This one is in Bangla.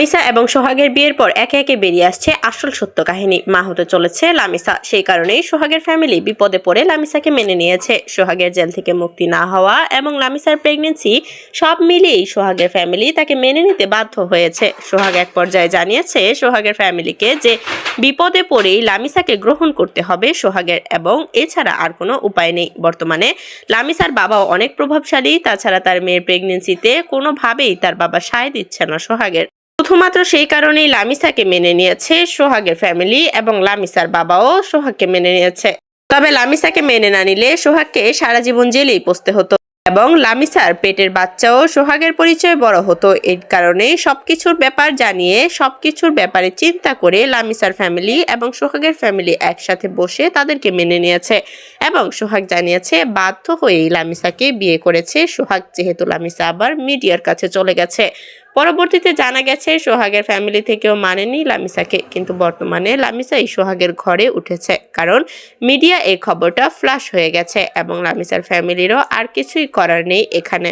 লামিসা এবং সোহাগের বিয়ের পর একে একে বেরিয়ে আসছে আসল সত্য কাহিনী। মা হতে চলেছে লামিসা। সেই কারণেই সোহাগের ফ্যামিলি বিপদে পড়ে লামিসাকে মেনে নিয়েছে। সোহাগের জেল থেকে মুক্তি না হওয়া এবং লামিসার প্রেগনেন্সি সব মিলিয়েই সোহাগের ফ্যামিলি তাকে মেনে নিতে বাধ্য হয়েছে। সোহাগ এক পর্যায়ে জানিয়েছে সোহাগের ফ্যামিলিকে যে বিপদে পড়েই লামিসাকে গ্রহণ করতে হবে সোহাগের এবং এছাড়া আর কোনো উপায় নেই। বর্তমানে লামিসার বাবাও অনেক প্রভাবশালী। তাছাড়া তার মেয়ের প্রেগনেন্সিতে কোনোভাবেই তার বাবা সায় দিচ্ছে না সোহাগের। শুধুমাত্র সেই কারণেই লামিসাকে মেনে নিয়েছে সোহাগের ফ্যামিলি এবং লামিসার বাবাও সোহাগকে মেনে নিয়েছে। তবে লামিসাকে মেনে না নিলে সোহাগকে সারা জীবন জেলেই পচতে হতো এবং লামিসার পেটের বাচ্চাও সোহাগের পরিচয় বড় হতো। এর কারণে সবকিছুর ব্যাপার জানিয়ে, সবকিছুর ব্যাপারে চিন্তা করে লামিসার ফ্যামিলি এবং সোহাগের ফ্যামিলি একসাথে বসে তাদেরকে মেনে নিয়েছে এবং সোহাগ জানিয়েছে, বাধ্য হয়েই লামিসাকে বিয়ে করেছে। সোহাগ, যেহেতু লামিসা আবার মিডিয়ার কাছে চলে গেছে। পরবর্তীতে জানা গেছে, সোহাগের ফ্যামিলি থেকেও মানেনি লামিসাকে, কিন্তু বর্তমানে লামিসা এই সোহাগের ঘরে উঠেছে। কারণ মিডিয়া এই খবরটা ফ্ল্যাশ হয়ে গেছে এবং লামিসার ফ্যামিলিরও আর কিছুই করার নেই এখানে।